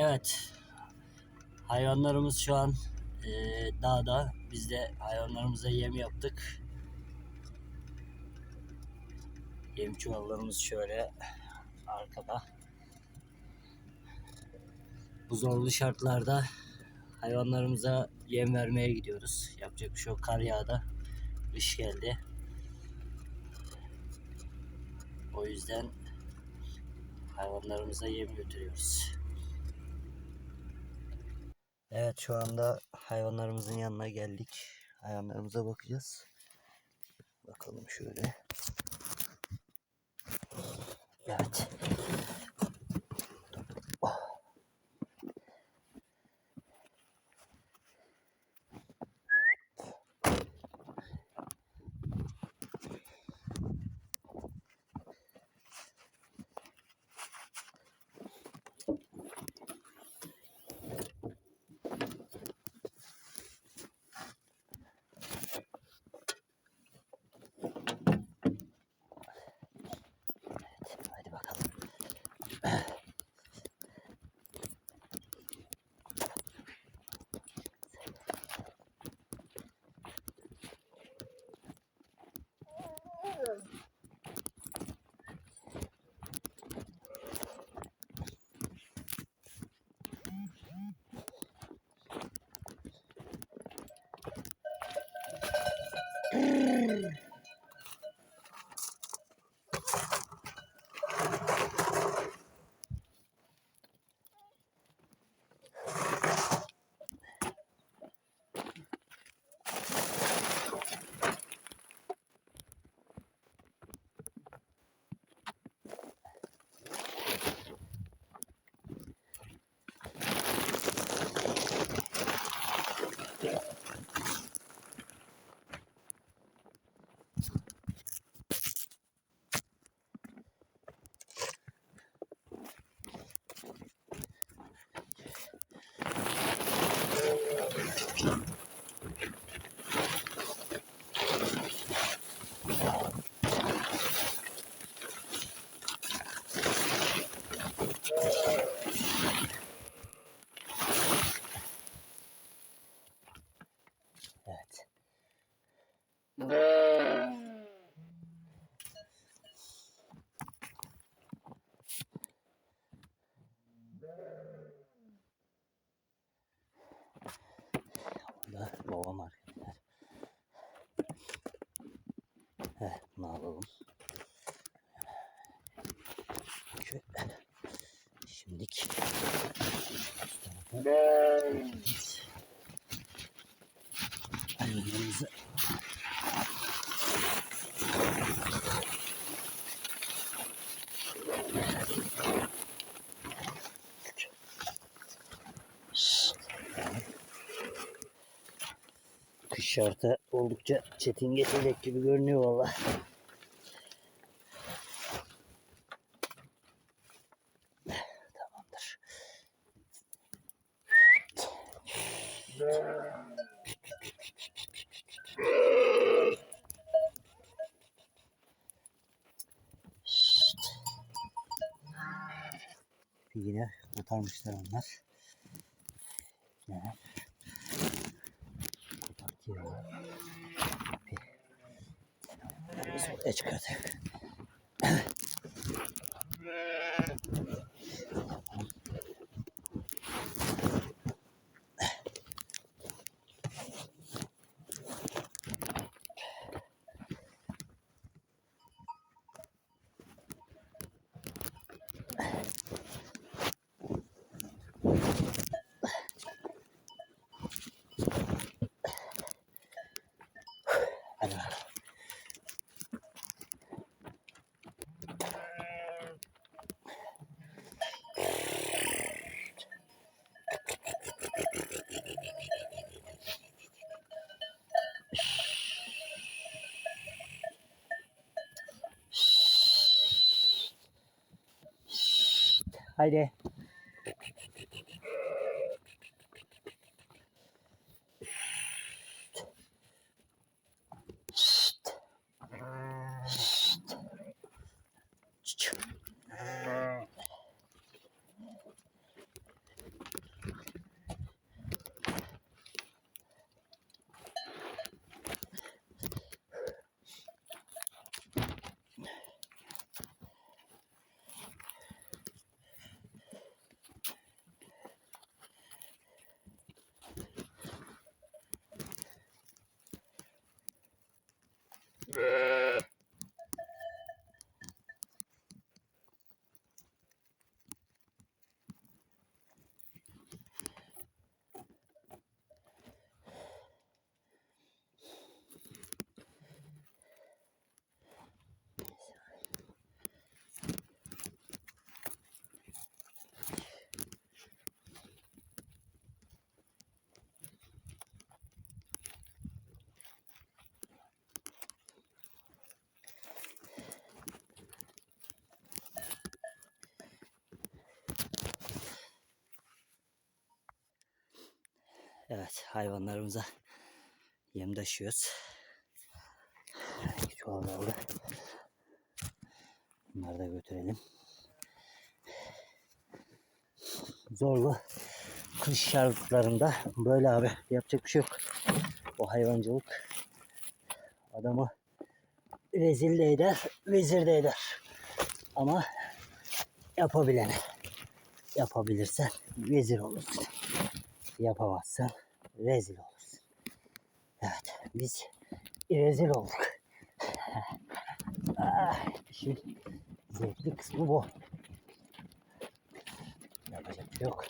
Evet. Hayvanlarımız şu an eee, dağda. Biz de hayvanlarımıza yem yaptık. Yem çuvallarımız şöyle arkada. Bu zorlu şartlarda hayvanlarımıza yem vermeye gidiyoruz. Yapacak bir şey yok. Kar yağdı. Kış geldi. O yüzden hayvanlarımıza yem götürüyoruz. Evet şu anda hayvanlarımızın yanına geldik. Hayvanlarımıza bakacağız. Bakalım şöyle. Evet. Mm-hmm. Evet. Burada babam arkadaşlar. Evet, bunu alalım. Şöyle. Şimdilik. Hayvanlarımızı Kış şartı oldukça çetin geçecek gibi görünüyor valla. Tamamdır. Yine kurtarmışlar onlar. Ne? Kurtartıyor. Bir. Biz oraya çıkardık. はい。Uh... Evet hayvanlarımıza yem taşıyoruz. Çuvallarda. Bunları da götürelim. Zorlu kış şartlarında böyle abi yapacak bir şey yok. O hayvancılık adamı rezil de eder, vezir de eder. Ama yapabilene yapabilirsen vezir olursun. Yapamazsan rezil olursun. Evet biz rezil olduk. ah, işin zevkli kısmı bu. Yapacak bir şey yok.